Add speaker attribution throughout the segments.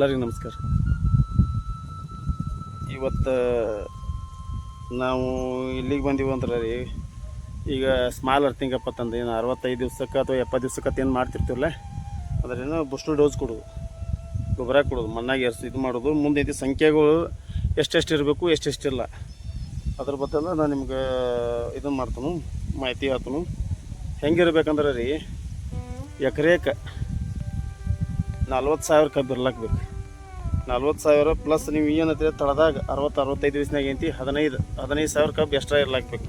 Speaker 1: ಎಲ್ಲರಿಗೂ ನಮಸ್ಕಾರ. ಇವತ್ತು, ನಾವು ಇಲ್ಲಿಗೆ ಬಂದೀವಿ ಅಂದ್ರೆ ರೀ, ಈಗ ಸ್ಮಾಲ್ ಅರ್ಥಿಂಗಪ್ಪ ತಂದು ಏನು ಅರವತ್ತೈದು ದಿವ್ಸಕ್ಕೆ ಅಥವಾ ಎಪ್ಪತ್ತು ದಿವ್ಸಕ್ಕೆ ಏನು ಮಾಡ್ತಿರ್ತೀವಲ್ಲ ಅದ್ರೇನು ಬುಸ್ಟು ಡೋಸ್ ಕೊಡೋದು. ಗೊಬ್ಬರ ಕೊಡೋದು, ಮಣ್ಣಾಗಿ ಎರ್ಸಿ ಇದು ಮಾಡೋದು. ಮುಂದೆ ಇದು ಸಂಖ್ಯೆಗಳು ಎಷ್ಟೆಷ್ಟು ಇರಬೇಕು ಎಷ್ಟೆಷ್ಟಿಲ್ಲ ಅದ್ರ ಬಗ್ಗೆ ನಾನು ನಿಮ್ಗೆ ಇದನ್ನು ಮಾಡ್ತಾನು, ಮಾಹಿತಿ ಹೇಳ್ತಾನು. ಹೆಂಗಿರ್ಬೇಕಂದ್ರೆ ರೀ, ಎಕರೆಕ ನಲ್ವತ್ತು ಸಾವಿರ ಕಬ್ಬು ನಲ್ವತ್ತು ಸಾವಿರ ಪ್ಲಸ್ ನೀವು ಏನಂತೀರಿ ತಳದಾಗ ಅರವತ್ತು, ಅರವತ್ತೈದು ದಿವಸನಾಗ ಏನು ಹದಿನೈದು ಹದಿನೈದು ಸಾವಿರ ಕಬ್ಬು ಎಕ್ಸ್ಟ್ರಾ ಇರ್ಲಾಕ್ಬೇಕು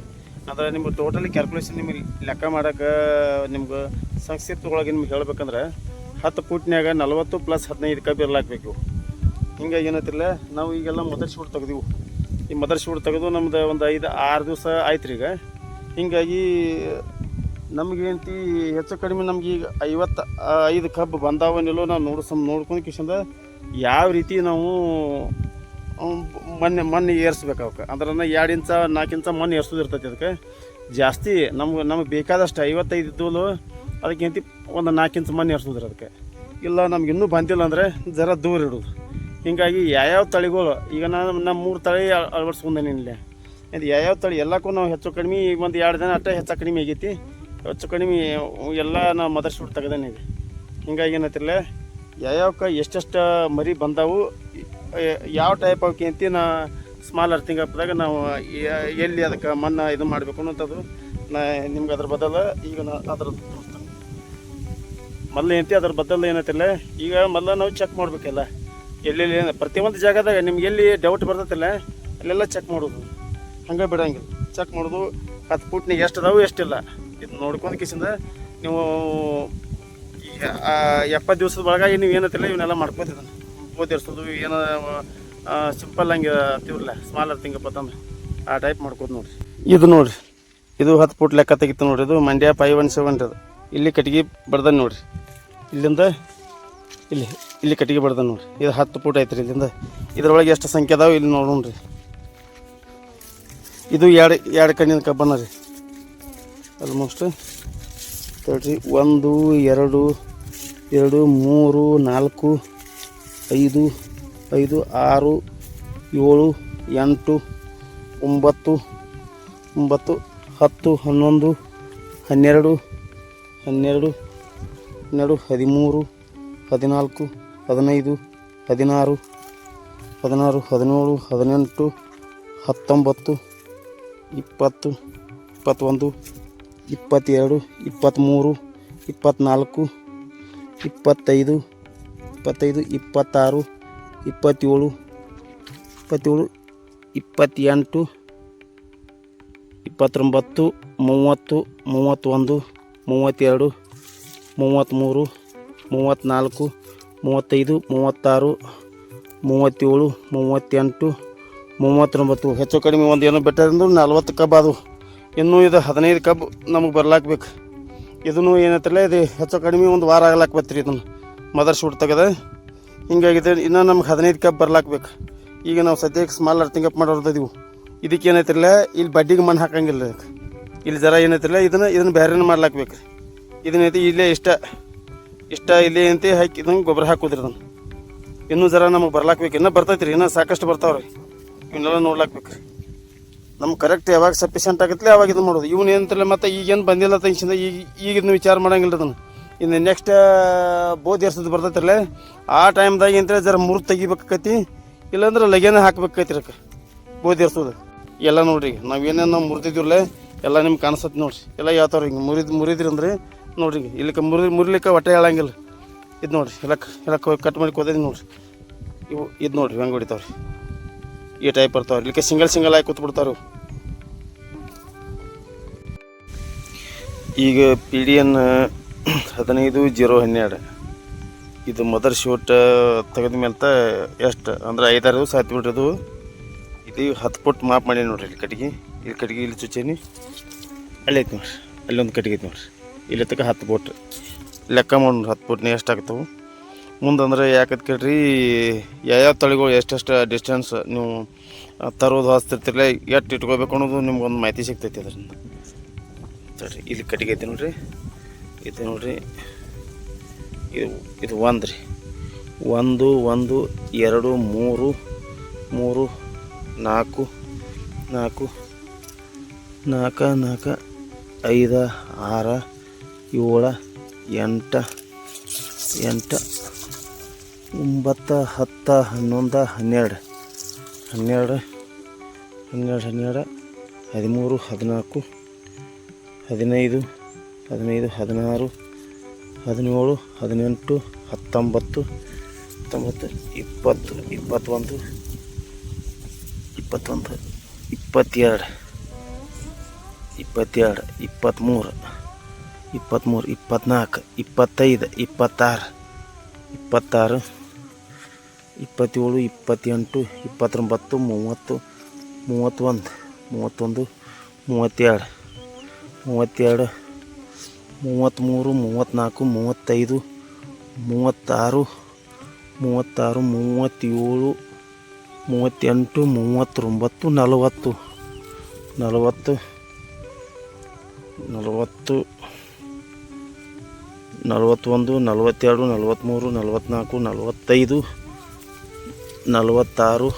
Speaker 1: ಅಂದ್ರೆ ನಿಮ್ಗೆ ಟೋಟಲಿ ಕ್ಯಾಲ್ಕುಲೇಷನ್ ನಿಮಗೆ ಲೆಕ್ಕ ಮಾಡೋಕೆ ನಿಮ್ಗೆ ಸಂಕ್ಷಿಪ್ತೊಳಗೆ ನಿಮ್ಗೆ ಹೇಳ್ಬೇಕಂದ್ರೆ ಹತ್ತು ಫುಟ್ನ್ಯಾಗ ನಲ್ವತ್ತು ಪ್ಲಸ್ ಹದಿನೈದು ಕಬ್ಬು ಇರ್ಲಾಕ್ಬೇಕು ಹಿಂಗಾಗಿ ಏನತ್ತಿಲ್ಲ ನಾವು ಈಗೆಲ್ಲ ಮದರ್ ಶೂಟ್ ತೆಗ್ದೀವು. ಈ ಮದರ್ ಶೂಟ್ ತೆಗೆದು ನಮ್ದು ಒಂದು ಐದು, ಆರು ದಿವಸ ಆಯ್ತು ರೀ ಈಗ. ಹಿಂಗಾಗಿ ನಮಗೇಂತಿ ಹೆಚ್ಚು ಕಡಿಮೆ ನಮ್ಗೆ ಈಗ ಐವತ್ತು, ಐದು ಕಬ್ಬು ಬಂದಾವನಿಲ್ಲೋ ನಾವು ನೋಡಿ ಸಮ್ ನೋಡ್ಕೊಂಡು ಕಿಶಂದ ಯಾವ ರೀತಿ ನಾವು ಮಣ್ಣೆ ಮಣ್ಣು ಏರ್ಸ್ಬೇಕು ಅವಕ್ಕೆ. ಅಂದ್ರೆ ಎರಡು ಇಂಚ, ನಾಲ್ಕು ಇಂಚ ಮಣ್ಣು ಏರ್ಸೋದು ಇರ್ತೈತಿ ಅದಕ್ಕೆ. ಜಾಸ್ತಿ ನಮ್ಗೆ, ನಮಗೆ ಬೇಕಾದಷ್ಟು ಐವತ್ತೈದು ಇದ್ದವು ಅದಕ್ಕಿಂತ ಒಂದು ನಾಲ್ಕು ಇಂಚು ಮಣ್ಣು ಏರ್ಸೋದ್ರಿ ಅದಕ್ಕೆ. ಇಲ್ಲ, ನಮ್ಗೆ ಇನ್ನೂ ಬಂದಿಲ್ಲ ಅಂದರೆ ಜರ ದೂರ ಇಡೋದು. ಹೀಗಾಗಿ ಯಾವ್ಯಾವ ತಳಿಗಳು, ಈಗ ನಾನು ನಮ್ಮ ಮೂರು ತಳಿ ಅಳವಡಿಸ್ಕೊಂಡೇನೆ ಇಲ್ಲೇ ಇದು ಯಾವ್ಯಾವ ತಳಿ, ಎಲ್ಲಕ್ಕೂ ನಾವು ಹೆಚ್ಚು ಕಡಿಮೆ ಈಗ ಒಂದು ಎರಡು ದಿನ ಅಷ್ಟೇ ಹೆಚ್ಚು ಕಡಿಮೆ ಆಗೈತಿ. ಹೆಚ್ಚು ಕಡಿಮೆ ಎಲ್ಲ ನಾವು ಮದರ್ ಶೂಟ್ ತೆಗೆದೇನೆ ಇದೆ ಹಿಂಗಾಗಿ ಏನೈತಿಲ್ಲ ಯಾವ್ಯಾವಕ್ಕೆ ಎಷ್ಟೆಷ್ಟು ಮರಿ ಬಂದಾವು ಯಾವ ಟೈಪ್ ಅವಕ್ಕೆ ಅಂತ ನಾ ಸ್ಮಾಲ್ ಅರ್ಥಿಂಗ್ ಹಾಕಿದಾಗ ನಾವು ಎಲ್ಲಿ ಅದಕ್ಕೆ ಮಣ್ಣು ಇದು ಮಾಡಬೇಕು ಅನ್ನೋಂಥದ್ದು ನಾ ನಿಮ್ಗೆ ಅದ್ರ ಬದಲು ಈಗ ನಾ ಅದ್ರ ಮೊದಲು ಏನಂತಿ ಅದ್ರ ಬದಲು ಏನತ್ತಿಲ್ಲ ಈಗ ಮೊದಲು ನಾವು ಚೆಕ್ ಮಾಡಬೇಕಲ್ಲ, ಎಲ್ಲೆಲ್ಲಿ ಏನು ಪ್ರತಿಯೊಂದು ಜಾಗದಾಗ ನಿಮ್ಗೆ ಎಲ್ಲಿ ಡೌಟ್ ಬರ್ತೈತಿಲ್ಲ, ಅಲ್ಲೆಲ್ಲ ಚೆಕ್ ಮಾಡೋದು. ಹಂಗೆ ಬಿಡಂಗಿಲ್ಲ ಚೆಕ್ ಮಾಡೋದು, ಹತ್ತು ಪುಟ್ನಿಗೆ ಎಷ್ಟು ಅದಾವು ಎಷ್ಟಿಲ್ಲ ಇದು ನೋಡ್ಕೊಂಡು ಕಿಸಿಂದ ನೀವು ಎಪ್ಪತ್ತು ದಿವಸದ ಒಳಗಾಗಿ ನೀವು ಏನತ್ತಿಲ್ಲ ಇವನ್ನೆಲ್ಲ ಮಾಡ್ಕೋತಿದ್ದಾನೆ. ಓದಿರ್ಸೋದು ಏನು ಸಿಂಪಲ್ ಹಂಗೆ ಅಂತೀವಲ್ಲ ಸ್ಮಾಲ್ ಅರ್ಥಿಂಗಪ್ಪ ತಂದು ಆ ಟೈಪ್ ಮಾಡ್ಕೋದು ನೋಡಿರಿ. ಇದು ನೋಡಿರಿ. ಇದು ಹತ್ತು ಫುಟ್ ಲೆಕ್ಕ ತೆಗಿತು ನೋಡಿರಿ. ಇದು ಮಂಡ್ಯ ಫೈವ್ ಒನ್ ಸೆವೆನ್ ಅದು. ಇಲ್ಲಿ ಕಟ್ಟಿಗೆ ಬಡ್ದಾನೆ ನೋಡಿರಿ. ಇಲ್ಲಿಂದ ಇಲ್ಲಿ ಇಲ್ಲಿ ಕಟ್ಟಿಗೆ ಬಡ್ದಾನೆ ನೋಡ್ರಿ. ಇದು ಹತ್ತು ಫುಟ್ ಐತ್ರಿ ಇಲ್ಲಿಂದ. ಇದ್ರೊಳಗೆ ಎಷ್ಟು ಸಂಖ್ಯೆ ಅದಾವೆ ಇಲ್ಲಿ ನೋಡೋಣ್ರಿ. ಇದು ಎರಡು ಎರಡು ಕಣ್ಣಿನ ಕಬ್ಬನ ರೀ. ಆಲ್ಮೋಸ್ಟ್ ತಡ್ರಿ ಒಂದು, ಎರಡು ಎರಡು, ಮೂರು, ನಾಲ್ಕು, ಐದು ಐದು, ಆರು, ಏಳು, ಎಂಟು, ಒಂಬತ್ತು ಒಂಬತ್ತು, ಹತ್ತು, ಹನ್ನೊಂದು, ಹನ್ನೆರಡು ಹನ್ನೆರಡು ಹನ್ನೆರಡು, ಹದಿಮೂರು, ಹದಿನಾಲ್ಕು, ಹದಿನೈದು, ಹದಿನಾರು ಹದಿನಾರು, ಹದಿನೇಳು, ಹದಿನೆಂಟು, ಹತ್ತೊಂಬತ್ತು, ಇಪ್ಪತ್ತು, ಇಪ್ಪತ್ತೊಂದು, ಇಪ್ಪತ್ತೆರಡು, ಇಪ್ಪತ್ತ್ಮೂರು, ಇಪ್ಪತ್ತ್ನಾಲ್ಕು ಇಪ್ಪತ್ತೈದು ಇಪ್ಪತ್ತೈದು, ಇಪ್ಪತ್ತಾರು, ಇಪ್ಪತ್ತೇಳು ಇಪ್ಪತ್ತೇಳು, ಇಪ್ಪತ್ತೆಂಟು, ಇಪ್ಪತ್ತೊಂಬತ್ತು, ಮೂವತ್ತು, ಮೂವತ್ತೊಂದು, ಮೂವತ್ತೆರಡು, ಮೂವತ್ತ್ಮೂರು, ಮೂವತ್ತ್ನಾಲ್ಕು, ಮೂವತ್ತೈದು, ಮೂವತ್ತಾರು, ಮೂವತ್ತೇಳು, ಮೂವತ್ತೆಂಟು, ಮೂವತ್ತೊಂಬತ್ತು. ಹೆಚ್ಚು ಕಡಿಮೆ ಒಂದು ಏನು ಬೆಟ್ಟದಂದ್ರೆ ನಲ್ವತ್ತು ಕಬ್ ಅದು. ಇನ್ನೂ ಇದು ಹದಿನೈದು ಕಬ್ ನಮಗೆ ಬರ್ಲಾಕ್ಬೇಕು. ಇದನ್ನು ಏನತ್ತಲ್ಲ ಇದು ಹೆಚ್ಚು ಕಡಿಮೆ ಒಂದು ವಾರ ಆಗ್ಲಾಕ್ ಬತ್ರಿ ಇದನ್ನು. ಮದರ್ ಶೂಟ್ ತೆಗೆದ. ಹಿಂಗಾಗಿದೆ ಇನ್ನೂ ನಮ್ಗೆ ಹದಿನೈದು ಕಪ್ ಬರ್ಲಾಕ್ಬೇಕು ಈಗ ನಾವು ಸದ್ಯಕ್ಕೆ ಸ್ಮಾಲ್ ಅರ್ಥಿಂಗ್ ಅಪ್ ಮಾಡೋರ್ದಿವು ಇದಕ್ಕೆ ಏನೈತಿರಲ್ಲ ಇಲ್ಲಿ ಬಡ್ಡಿಗೆ ಮಣ್ಣು ಹಾಕಂಗಿಲ್ಲ ಇದಕ್ಕೆ. ಇಲ್ಲಿ ಜರ ಏನೈತಿರಲ್ಲ ಇದನ್ನು ಇದನ್ನು ಬೇರೆನೇ ಮಾಡ್ಲಾಕ್ಬೇಕು ಇದನ್ನೈತಿ ಇಲ್ಲೇ ಇಷ್ಟ ಇಷ್ಟ ಇಲ್ಲೇ ಅಂತ ಹಾಕಿ ಇದನ್ನು ಗೊಬ್ಬರ ಹಾಕೋದ್ರಿ ಅದನ್ನು ಇನ್ನೂ ಜರ ನಮಗೆ ಬರ್ಲಾಕ್ಬೇಕು ಇನ್ನೂ ಬರ್ತೈತಿ ರೀ ಇನ್ನೂ ಸಾಕಷ್ಟು ಬರ್ತಾವ್ರಿ. ಇವನ್ನೆಲ್ಲ ನೋಡ್ಲಾಕ್ಬೇಕು ನಮ್ಗೆ ಕರೆಕ್ಟ್ ಯಾವಾಗ ಸಫಿಷಿಯಂಟ್ ಆಗುತ್ತೆ ಅವಾಗ ಇದು ಮಾಡೋದು. ಇವನು ಏನಂತಿಲ್ಲ ಮತ್ತೆ ಈಗೇನು ಬಂದಿಲ್ಲ ತೆಗಿಸಿಂದ ಈಗ ಈಗ ಇದನ್ನು ವಿಚಾರ ಮಾಡಂಗಿಲ್ಲ ಅದನ್ನು. ಇನ್ನು ನೆಕ್ಸ್ಟ್ ಬೋಧಿ ಎರ್ಸದ್ ಬರ್ತೈತಿರಲ್ಲ, ಆ ಟೈಮ್ದಾಗ ಅಂತೇಳಿ ಜರ ಮುರು ತೆಗಿಬೇಕಾಕತಿ, ಇಲ್ಲಾಂದ್ರೆ ಲಗೇನ ಹಾಕ್ಬೇಕೈತಿ ರೀ ಬೋಧಿ ಎರ್ಸೋದು ಎಲ್ಲ ನೋಡ್ರಿ ನಾವು ಏನೇನು ನಾವು ಮುರಿದಿದ್ವಿರಲ್ಲ ಎಲ್ಲ ನಿಮ್ಗೆ ಕಾಣಿಸುತ್ತೆ ನೋಡ್ರಿ. ಎಲ್ಲ ಯಾವ್ತಾವ್ರಿ ಹಿಂಗೆ ಮುರಿದು, ಮುರಿದ್ರಿ ಅಂದ್ರೆ ನೋಡ್ರಿ ಹಿಂಗೆ ಮುರಿ ಮುರಿಲಿಕ್ಕೆ ಹೊಟ್ಟೆ ಹೇಳಂಗಿಲ್ಲ. ಇದು ನೋಡ್ರಿ ಎಲ್ಲ ಎಲ್ಲ ಕಟ್ ಮಾಡಿ ಕೊದೈತಿ ನೋಡ್ರಿ. ಇವು, ಇದು ನೋಡ್ರಿ, ಹೆಂಗೆ ಹೊಡಿತಾವ್ರಿ. ಈ ಟೈಪ್ ಬರ್ತಾವ್ರಿ ಇಲ್ಲಿ ಸಿಂಗಲ್ ಸಿಂಗಲ್ ಆಗಿ ಕೂತ್ಬಿಡ್ತಾರು. ಈಗ ಪಿ ಡಿ ಎನ್ ಹದಿನೈದು ಜೀರೋ ಹನ್ನೆರಡು. ಇದು ಮದರ್ ಶೂಟ್ ತೆಗೆದ ಮೇಲೆ ಎಷ್ಟು? ಅಂದ್ರೆ ಐದಾರು ದಿವಸ ಆಯ್ತು ಬಿಡ್ರಿ ಅದು. ಇದು ಹತ್ತು ಫುಟ್ ಮಾಪ್ ಮಾಡಿ ನೋಡ್ರಿ ಇಲ್ಲಿ ಕಟ್ಗೆ ಇಲ್ಲಿ ಕಟ್ಗೆ ಇಲ್ಲಿ ಚುಚ್ಚೇನಿ. ಅಲ್ಲಿ ಐತೆ ನೋಡ್ರಿ. ಅಲ್ಲೊಂದು ಕಟ್ಟಿಗೆ ಐತೆ ನೋಡ್ರಿ. ಇಲ್ಲಿ ತಕ್ಕ ಹತ್ತು ಫುಟ್ ಲೆಕ್ಕ ಮಾಡಿ ನೋಡ್ರಿ ಹತ್ತು ಫುಟ್ನ ಎಷ್ಟಾಗ್ತವೆ ಮುಂದಂದ್ರೆ ಯಾಕಂತ ಕೇಳ್ರಿ, ಯಾವ್ಯಾವ ತಳಿಗಳು ಎಷ್ಟೆಷ್ಟು ಡಿಸ್ಟೆನ್ಸ್ ನೀವು ತರೋದು, ಹಾಸ್ತಿರ್ತಿರಲ್ಲ, ಎಷ್ಟು ಇಟ್ಕೋಬೇಕು ಅನ್ನೋದು ನಿಮ್ಗೊಂದು ಮಾಹಿತಿ ಸಿಗ್ತೈತಿ ಅದರಿಂದ. ತಡ್ರಿ ಇಲ್ಲಿ ಕಟ್ಟಿಗೆ ಐತಿ ನೋಡ್ರಿ. ಇದು ನೋಡ್ರಿ. ಇದು ಇದು ಒಂದು ರೀ. ಒಂದು ಒಂದು, ಎರಡು, ಮೂರು ಮೂರು, ನಾಲ್ಕು ನಾಲ್ಕು ನಾಲ್ಕು ನಾಲ್ಕು ಐದು, ಆರು, ಏಳು, ಎಂಟು ಎಂಟು ಒಂಬತ್ತು, ಹತ್ತು, ಹನ್ನೊಂದು, ಹನ್ನೆರಡು. ಹನ್ನೆರಡು ಹನ್ನೆರಡು ಹನ್ನೆರಡು, ಹದಿಮೂರು, ಹದಿನಾಲ್ಕು, ಹದಿನೈದು ಹದಿನೈದು, ಹದಿನಾರು, ಹದಿನೇಳು, ಹದಿನೆಂಟು, ಹತ್ತೊಂಬತ್ತು ಹತ್ತೊಂಬತ್ತು, ಇಪ್ಪತ್ತು, ಇಪ್ಪತ್ತೊಂದು ಇಪ್ಪತ್ತೊಂದು, ಇಪ್ಪತ್ತೆರಡು ಇಪ್ಪತ್ತೆರಡು, ಇಪ್ಪತ್ತ್ಮೂರು ಇಪ್ಪತ್ತ್ಮೂರು, ಇಪ್ಪತ್ತ್ನಾಲ್ಕು, ಇಪ್ಪತ್ತೈದು, ಇಪ್ಪತ್ತಾರು ಇಪ್ಪತ್ತಾರು ಇಪ್ಪತ್ತೇಳು, ಇಪ್ಪತ್ತೆಂಟು, ಇಪ್ಪತ್ತೊಂಬತ್ತು, ಮೂವತ್ತು, ಮೂವತ್ತೊಂದು ಮೂವತ್ತೊಂದು, ಮೂವತ್ತೆರಡು ಮೂವತ್ತೆರಡು, ಮೂವತ್ತ್ಮೂರು, ಮೂವತ್ತ್ನಾಲ್ಕು, ಮೂವತ್ತೈದು, ಮೂವತ್ತಾರು ಮೂವತ್ತಾರು, ಮೂವತ್ತೇಳು, ಮೂವತ್ತೆಂಟು, ಮೂವತ್ತೊಂಬತ್ತು, ನಲವತ್ತು ನಲವತ್ತು ನಲವತ್ತು, ನಲವತ್ತೊಂದು, ನಲವತ್ತೆರಡು, ನಲವತ್ತ್ಮೂರು, ನಲವತ್ತ್ನಾಲ್ಕು, ನಲವತ್ತೈದು ನಲವತ್ತಾರು,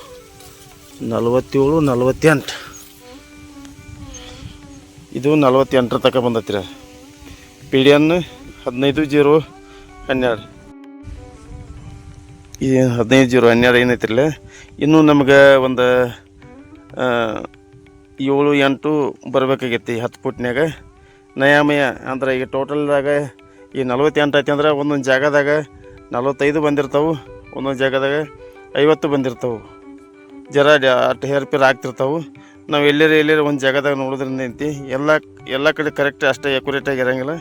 Speaker 1: ನಲವತ್ತೇಳು, ನಲವತ್ತೆಂಟು. ಇದು ನಲವತ್ತೆಂಟರ ತನಕ ಬಂದೈತಿ ರೀ ಪಿ ಡಿ ಎನ್ ಹದಿನೈದು ಜೀರೋ ಹನ್ನೆರಡು. ಈ ಹದಿನೈದು ಜೀರೋ ಹನ್ನೆರಡು ಏನೈತಿರಲ್ಲ ಇನ್ನೂ ನಮ್ಗೆ ಒಂದು ಏಳು, ಎಂಟು ಬರಬೇಕಾಗೈತಿ ಹತ್ತು ಫುಟ್ನ್ಯಾಗ ನಯಾಮಯ ಅಂದ್ರೆ ಈಗ ಟೋಟಲ್ದಾಗ ಈ ನಲವತ್ತೆಂಟು ಐತಿ ಅಂದ್ರೆ ಒಂದೊಂದು ಜಾಗದಾಗ ನಲವತ್ತೈದು ಬಂದಿರ್ತಾವೆ. ಒಂದೊಂದು ಜಾಗದಾಗ ಐವತ್ತು ಬಂದಿರ್ತವೆ. ಜರ ಅಟ್ಟು ಅಟ್ ಹೇರ್ಪೇರ್ ಆಗ್ತಿರ್ತವೆ. ನಾವು ಎಲ್ಲರ, ಎಲ್ಲೇರಿ ಒಂದು ಜಾಗದಾಗ ನೋಡೋದ್ರಿಂದ ಐತಿ. ಎಲ್ಲ ಎಲ್ಲ ಕಡೆ ಕರೆಕ್ಟ್ ಅಷ್ಟೇ ಅಕ್ಯುರೇಟಾಗಿ ಇರೋಂಗಿಲ್ಲ.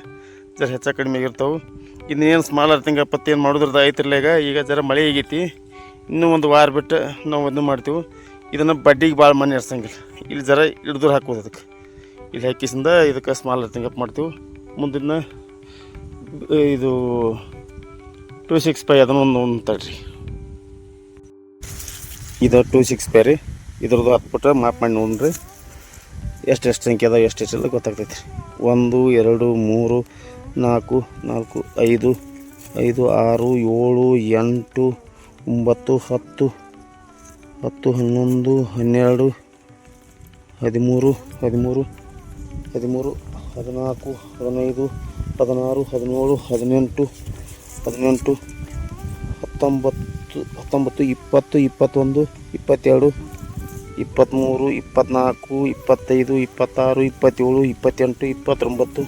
Speaker 1: ಜರ ಹೆಚ್ಚು ಕಡಿಮೆ ಆಗಿರ್ತವೆ. ಇನ್ನೇನು ಸ್ಮಾಲ್ ಪತ್ತೆ ಏನು ಮಾಡೋದ್ರದ್ದು ಐತಿರ್ಲ ಈಗ. ಈಗ ಜರ ಮಳೆ ಆಗೈತಿ. ಇನ್ನೂ ಒಂದು ವಾರ ಬಿಟ್ಟು ನಾವು ಒಂದು ಮಾಡ್ತೀವಿ. ಇದನ್ನು ಬಡ್ಡಿಗೆ ಭಾಳ ಮನೆ ಇರ್ಸಂಗಿಲ್ಲ ಇಲ್ಲಿ ಜರ ಹಿಡಿದ್ರೆ ಹಾಕ್ಬೋದು ಅದಕ್ಕೆ ಇಲ್ಲಿ ಹಾಕಿಸಿಂದ ಇದಕ್ಕೆ ಸ್ಮಾಲ್ ಅಪ್ ಮಾಡ್ತೀವಿ. ಮುಂದಿನ, ಇದು ಟು ಸಿಕ್ಸ್ ಫೈ ಅದನ್ನು ಒಂದು ಒಂದು ತಡ್ರಿ. ಇದು ಟೂ ಸಿಕ್ಸ್ ಪೇರಿ ಇದ್ರದ್ದು ಹತ್ತು ಪುಟ ಮಾಪ್ ಮಾಡಿ ನೋಡ್ರಿ. ಎಷ್ಟು ಎಷ್ಟು ಸಂಖ್ಯೆ ಅದ ಎಷ್ಟು ಎಷ್ಟು ಗೊತ್ತಾಗ್ತೈತಿ ಒಂದು, ಎರಡು, ಮೂರು, ನಾಲ್ಕು ನಾಲ್ಕು, ಐದು ಐದು, ಆರು, ಏಳು, ಎಂಟು, ಒಂಬತ್ತು, ಹತ್ತು ಹತ್ತು, ಹನ್ನೊಂದು, ಹನ್ನೆರಡು, ಹದಿಮೂರು ಹದಿಮೂರು ಹದಿಮೂರು, ಹದಿನಾಲ್ಕು, ಹದಿನೈದು, ಹದಿನಾರು, ಹದಿನೇಳು, ಹದಿನೆಂಟು ಹದಿನೆಂಟು, ಹತ್ತೊಂಬತ್ತು ಹತ್ತೊಂಬತ್ತು ಇಪ್ಪತ್ತು, ಇಪ್ಪತ್ತೊಂದು, ಇಪ್ಪತ್ತೆರಡು, ಇಪ್ಪತ್ತ್ಮೂರು, ಇಪ್ಪತ್ತ್ನಾಲ್ಕು, ಇಪ್ಪತ್ತೈದು, ಇಪ್ಪತ್ತಾರು, ಇಪ್ಪತ್ತೇಳು, ಇಪ್ಪತ್ತೆಂಟು, ಇಪ್ಪತ್ತೊಂಬತ್ತು,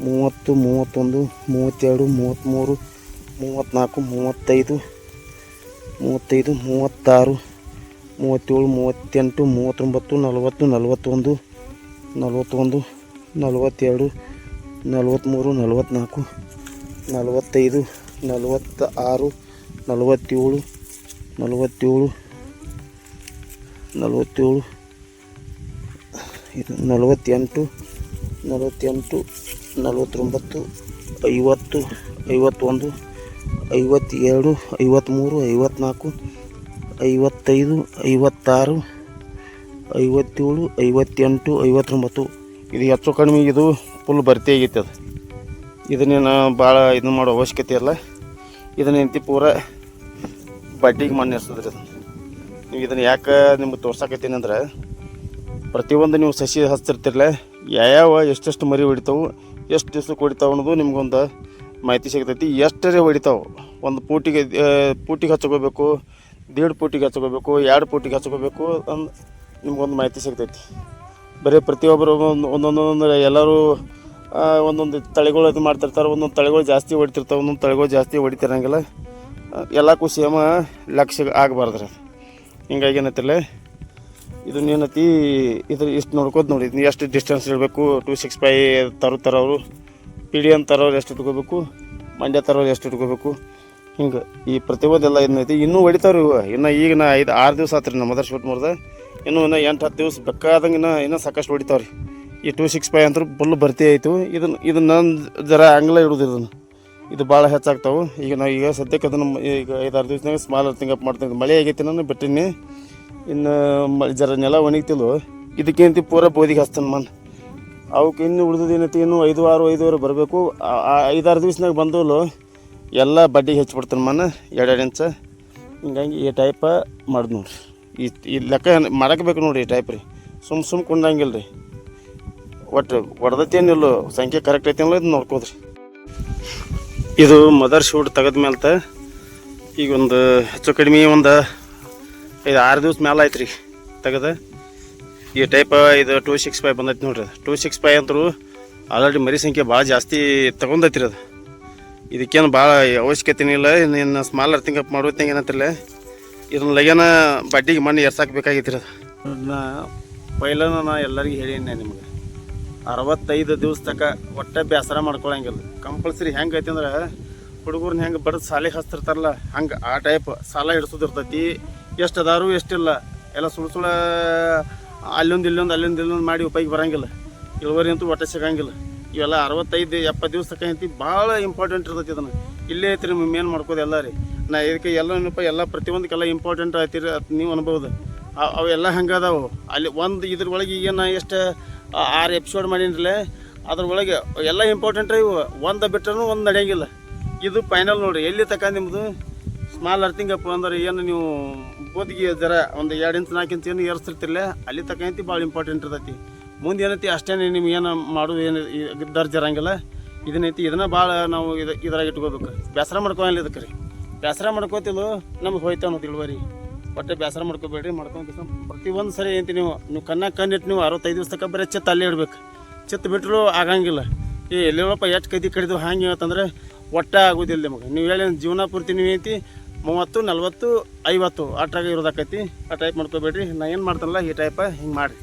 Speaker 1: ಮೂವತ್ತು, ಮೂವತ್ತೊಂದು, ಮೂವತ್ತೆರಡು, ಮೂವತ್ತ್ಮೂರು, ಮೂವತ್ತ್ನಾಲ್ಕು, ಮೂವತ್ತೈದು ಮೂವತ್ತೈದು, ಮೂವತ್ತಾರು, ಮೂವತ್ತೇಳು, ಮೂವತ್ತೆಂಟು, ಮೂವತ್ತೊಂಬತ್ತು, ನಲವತ್ತು, ನಲವತ್ತೊಂದು ನಲವತ್ತೊಂದು, ನಲವತ್ತೆರಡು, ನಲವತ್ತ್ಮೂರು, ನಲವತ್ತ್ನಾಲ್ಕು, ನಲವತ್ತೈದು ನಲವತ್ತ ಆರು ನಲವತ್ತೇಳು ನಲವತ್ತೇಳು ನಲವತ್ತೇಳು, ಇದು ನಲವತ್ತೆಂಟು ನಲವತ್ತೆಂಟು, ನಲವತ್ತೊಂಬತ್ತು, ಐವತ್ತು, ಐವತ್ತೊಂದು, ಐವತ್ತೆರಡು, ಐವತ್ತ್ಮೂರು, ಐವತ್ತ್ನಾಲ್ಕು, ಐವತ್ತೈದು, ಐವತ್ತಾರು, ಐವತ್ತೇಳು, ಐವತ್ತೆಂಟು, ಐವತ್ತೊಂಬತ್ತು. ಇದು ಹೆಚ್ಚು ಕಡಿಮೆ ಇದು ಫುಲ್ ಭರ್ತಿ ಆಗೈತೆ ಅದು. ಇದನ್ನೇನು ಭಾಳ ಇದು ಮಾಡೋ ಅವಶ್ಯಕತೆ ಇಲ್ಲ. ಇದನ್ನ ಎಂತಿ ಪೂರ ಬಡ್ಡಿಗೆ ಮಣ್ಣು ಎಸ್ತದ್ರಿ ಅದು. ನೀವು ಇದನ್ನು ಯಾಕೆ ನಿಮ್ಗೆ ತೋರ್ಸಕತ್ತೀನಿ ಅಂದ್ರೆ, ಪ್ರತಿಯೊಂದು ನೀವು ಸಸಿ ಹಚ್ತಿರ್ತಿರಲ್ಲ ಯಾವ್ಯಾವ ಎಷ್ಟೆಷ್ಟು ಮರಿ ಹೊಡಿತಾವು, ಎಷ್ಟು ದಿವ್ಸಕ್ಕೆ ಹೊಡಿತಾವೆ ಅನ್ನೋದು ನಿಮ್ಗೊಂದು ಮಾಹಿತಿ ಸಿಗ್ತೈತಿ. ಎಷ್ಟರೇ ಹೊಡಿತಾವೆ? ಒಂದು ಪೂಟಿಗೆ ಪೂಟಿಗೆ ಹಚ್ಕೋಬೇಕು, ದೇಡ್ ಪೂಟಿಗೆ ಹಚ್ಕೋಬೇಕು, ಎರಡು ಪೂಟಿಗೆ ಹಚ್ಕೋಬೇಕು ಅಂದ್ ನಿಮ್ಗೊಂದು ಮಾಹಿತಿ ಸಿಗ್ತೈತಿ. ಬರೀ ಪ್ರತಿಯೊಬ್ಬರು ಒಂದು ಒಂದೊಂದೊಂದು ಎಲ್ಲರೂ ಒಂದೊಂದು ತಳಿಗಳು ಇದು ಮಾಡ್ತಿರ್ತಾರೆ, ಒಂದೊಂದು ತಳಿಗಳು ಜಾಸ್ತಿ ಹೊಡಿತಿರ್ತಾವೆ, ಒಂದೊಂದು ತಳಿಗಳು ಜಾಸ್ತಿ ಹೊಡಿತಿರಂಗಿಲ್ಲ. ಎಲ್ಲಕ್ಕೂ ಸೇಮ ಲಕ್ಷ ಆಗಬಾರ್ದು ರೀ ಹಿಂಗಾಗಿ ಏನತ್ತಿಲ್ಲ ಇದನ್ನ ಏನತಿ ಇದ್ರ ಇಷ್ಟು ನೋಡ್ಕೋದು ನೋಡಿ ಎಷ್ಟು ಡಿಸ್ಟೆನ್ಸ್ ಇಡಬೇಕು ಟು ಸಿಕ್ಸ್ ಫೈ ತರೋ ತರೋರು ಪಿ ಡಿ ಎನ್ ತರೋರು ಎಷ್ಟು ಇಟ್ಕೋಬೇಕು, ಮಂಡ್ಯ ತರೋರು ಎಷ್ಟು ಇಟ್ಕೋಬೇಕು, ಹಿಂಗೆ ಈ ಪ್ರತಿಯೊಂದೆಲ್ಲ ಏನೈತಿ ಇನ್ನೂ ಹೊಡಿತಾವ್ರಿ ಇವು. ಇನ್ನು ಈಗ ನಾ ಐದು, ಆರು ದಿವಸ ಆತ್ರಿ ನಮ್ಮ ಮದರ್ ಶೂಟ್ ಮಾಡ್ದೆ. ಇನ್ನೂ ಇನ್ನು ಎಂಟು, ಹತ್ತು ದಿವಸ ಬೇಕಾದಂಗೆ ಇನ್ನೂ ಇನ್ನೂ ಸಾಕಷ್ಟು ಹೊಡಿತಾವ್ರಿ. ಈ ಟು ಸಿಕ್ಸ್ ಫೈ ಅಂತೂ ಬುಲ್ ಭರ್ತಿ ಆಯಿತು ಇದನ್ನು ಇದನ್ನು ಜರ ಆಂಗ್ಲ ಇಡೋದು ಇದನ್ನು. ಇದು ಭಾಳ ಹೆಚ್ಚಾಗ್ತಾವೆ. ಈಗ ನಾವು ಈಗ ಸದ್ಯಕ್ಕೆ ಅದನ್ನು ಈಗ ಐದಾರು ದಿವಸನಾಗ ಸ್ಮಾಲ್ ತಿಂಗಪ್ ಮಾಡ್ತೀನಿ ಮಳೆ ಆಗೈತಿ ನಾನು ಬಿಟ್ಟಿನಿ. ಇನ್ನು ಜರ ನೆಲ ಒಣಗ್ತಿಲ್ಲ ಇದಕ್ಕೇಂತಿ ಪೂರ ಬೋದಿಗೆ ಹಚ್ತಾನೆ ಮನ್. ಅವಕ್ಕೆ ಇನ್ನು ಉಳಿದು ಏನೈತಿ? ಇನ್ನೂ ಐದು ಆರು, ಐದುವರೆ ಬರಬೇಕು. ಐದಾರು ದಿವ್ಸನಾಗ ಬಂದವಲು ಎಲ್ಲ ಬಡ್ಡಿ ಹೆಚ್ಚಿಬಿಡ್ತಾನೆ ಮನ. ಎರಡೆರಡು ಇಂಚ. ಹಿಂಗಾಗಿ ಈ ಟೈಪ ಮಾಡ್ದು ನೋಡ್ರಿ. ಈ ಈ ಲೆಕ್ಕ ಮಾಡಕ್ಕೆ ಬೇಕು ನೋಡ್ರಿ ಈ ಟೈಪ್ ರೀ. ಸುಮ್ ಸುಮ್ ಕುಂಡಂಗಿಲ್ಲ ರೀ ಒಟ್ಟು ಹೊಡೆದತ್ತೇನಿಲ್ಲ ಸಂಖ್ಯೆ ಕರೆಕ್ಟ್ ಐತೇನಿಲ್ಲ ಇದು ನೋಡ್ಕೋದ್ರಿ. ಇದು ಮದರ್ ಶೂಟ್ ತೆಗೆದ ಮೇಲೆ ಈಗ ಒಂದು ಹೆಚ್ಚು ಕಡಿಮೆ ಒಂದು ಇದು ಆರು ದಿವ್ಸ ಮೇಲೆ ಆಯ್ತು ರೀ ತೆಗೆದ. ಈ ಟೈಪ್ ಇದು ಟೂ ಸಿಕ್ಸ್ ಫೈವ್ ಬಂದೈತಿ ನೋಡ್ರಿ ಟೂ ಸಿಕ್ಸ್ ಫೈವ್ ಅಂತರೂ ಆಲ್ರೆಡಿ ಮರಿ ಸಂಖ್ಯೆ ಭಾಳ ಜಾಸ್ತಿ ತೊಗೊಂಡೈತಿ ರೀ ಅದು. ಇದಕ್ಕೇನು ಭಾಳ ಅವಶ್ಯಕತೆನಿಲ್ಲ ಇನ್ನು ಸ್ಮಾಲ್ ಅರ್ಥಿಂಗ್ ಅಪ್ ತಿಂಗ ಏನಂತಿಲ್ಲ ಇದನ್ನ ಲಗೇನ ಬಡ್ಡಿಗೆ ಮಣ್ಣು ಎರ್ಸಾಕ್ಬೇಕಾಗಿತ್ತು ರೀ ಅದು ಪೈಲನ ನಾ ಎಲ್ಲರಿಗೂ ಹೇಳೀನಿ ನಿಮ್ಗೆ. ಅರವತ್ತೈದು ದಿವಸ ತಕ ಒಟ್ಟೆ ಬೇಸರ ಮಾಡ್ಕೊಳಂಗಿಲ್ಲ. ಕಂಪಲ್ಸರಿ ಹೆಂಗೆ ಐತಿ ಅಂದ್ರೆ ಹುಡುಗರ್ನ ಹೆಂಗೆ ಬಡದು ಸಾಲಿಗೆ ಹಚ್ತಿರ್ತಾರಲ್ಲ, ಹಂಗೆ ಆ ಟೈಪ್ ಸಾಲ ಹಿಡ್ಸೋದಿರ್ತೈತಿ. ಎಷ್ಟು ಅದಾರು ಎಷ್ಟಿಲ್ಲ ಎಲ್ಲ ಸುಳ್ಳು ಸುಳ್ಳು ಅಲ್ಲೊಂದು ಇಲ್ಲೊಂದು ಅಲ್ಲೊಂದು ಇಲ್ಲೊಂದು ಮಾಡಿ ಉಪಯೋಗ ಬರಂಗಿಲ್ಲ. ಇಳುವರಿ ಅಂತೂ ಒಟ್ಟೆ ಸಿಗಂಗಿಲ್ಲ. ಇವೆಲ್ಲ ಅರವತ್ತೈದು ಎಪ್ಪತ್ತು ದಿವಸ ತಕ ಐತಿ, ಭಾಳ ಇಂಪಾರ್ಟೆಂಟ್ ಇರ್ತೈತಿ ಇದನ್ನು. ಇಲ್ಲೇ ಐತಿ ರೀ ಮೇನ್ ಮಾಡ್ಕೋದು ಎಲ್ಲ ರೀ ನಾ ಇದಕ್ಕೆ ಎಲ್ಲ ಏನಪ್ಪ, ಎಲ್ಲ ಪ್ರತಿಯೊಂದಕ್ಕೆಲ್ಲ ಇಂಪಾರ್ಟೆಂಟ್ ಆಯ್ತಿರಿ ನೀವು ಅನ್ಬೋದು. ಅವೆಲ್ಲ ಹಂಗೆ ಅದಾವು ಅಲ್ಲಿ ಒಂದು ಇದ್ರೊಳಗೆ ಈಗ ನಾ ಎಷ್ಟು ಆರು ಎಪಿಸೋಡ್ ಮಾಡೀನಿರಲೇ ಅದ್ರೊಳಗೆ ಎಲ್ಲ ಇಂಪಾರ್ಟೆಂಟ್ ಇವು. ಒಂದು ಬಿಟ್ಟರೂ ಒಂದು ನಡೆಯಂಗಿಲ್ಲ. ಇದು ಫೈನಲ್ ನೋಡಿರಿ, ಎಲ್ಲಿ ತಕ ನಿಮ್ಮದು ಸ್ಮಾಲ್ ಅರ್ಥಿಂಗ್ ಅಪ್ ಅಂದ್ರೆ ಏನು ನೀವು ಬೋದಿಗೆ ಜರ ಒಂದು ಎರಡು ಇಂಚು, ನಾಲ್ಕು ಇಂಚು ಏನು ಏರಿಸ್ತಿರ್ತಿರಲ್ಲ ಅಲ್ಲಿ ತಕ ಐತಿ ಭಾಳ ಇಂಪಾರ್ಟೆಂಟ್ ಇರ್ತೈತಿ. ಮುಂದೆ ಏನೈತಿ ಅಷ್ಟೇ ನಿಮ್ಗೆ ಏನು ಮಾಡೋದು ಏನು ದರ್ಜ್ ಇರಂಗಿಲ್ಲ. ಇದನ್ನೈತಿ, ಇದನ್ನ ಭಾಳ ನಾವು ಇದು ಇದ್ರಾಗ ಇಟ್ಕೋಬೇಕು. ಬೇಸರ ಮಾಡ್ಕೊಲ್ಲ ಇದಕ್ಕೆ ರೀ. ಬೇಸರ ಮಾಡ್ಕೋತಿಲ್ಲ, ನಮ್ಗೆ ಹೋಯ್ತು ಅನ್ನೋದು ಇಳುವರಿ ಒಟ್ಟೆ ಬೇಸರ ಮಾಡ್ಕೋಬೇಡ್ರಿ, ಮಾಡ್ಕೊಂಡು ಪ್ರತಿಯೊಂದು ಸರಿ ಏನಂತ ನೀವು ನೀವು ಕಣ್ಣಾಗ ಕಣ್ಣಿಟ್ಟು ನೀವು ಅರವತ್ತೈದು ದಿವಸ ಬರೀ ಚಿತ್ತ ಅಲ್ಲೇ ಇಡ್ಬೇಕು. ಚಿತ್ತ ಬಿಟ್ಟರು ಆಗಂಗಿಲ್ಲ. ಏ ಎಲ್ಲಿವಪ್ಪ ಎಷ್ಟು ಕೈದಿ ಕಡಿದು ಹಂಗೆ ಅಂತಂದ್ರೆ ಒಟ್ಟ ಆಗೋದಿಲ್ಲ ನಿಮಗೆ. ನೀವು ಹೇಳಿ ಜೀವನ ಪೂರ್ತಿ ನೀವು ಐತಿ ಮೂವತ್ತು, ನಲ್ವತ್ತು, ಐವತ್ತು ಅಟ್ರಾಗ ಇರೋದಾಕೈತಿ ಆ ಟೈಪ್ ಮಾಡ್ಕೋಬೇಡ್ರಿ. ನಾ ಏನು ಮಾಡ್ತಾನಲ್ಲ, ಈ ಟೈಪ ಹಿಂಗೆ ಮಾಡಿರಿ.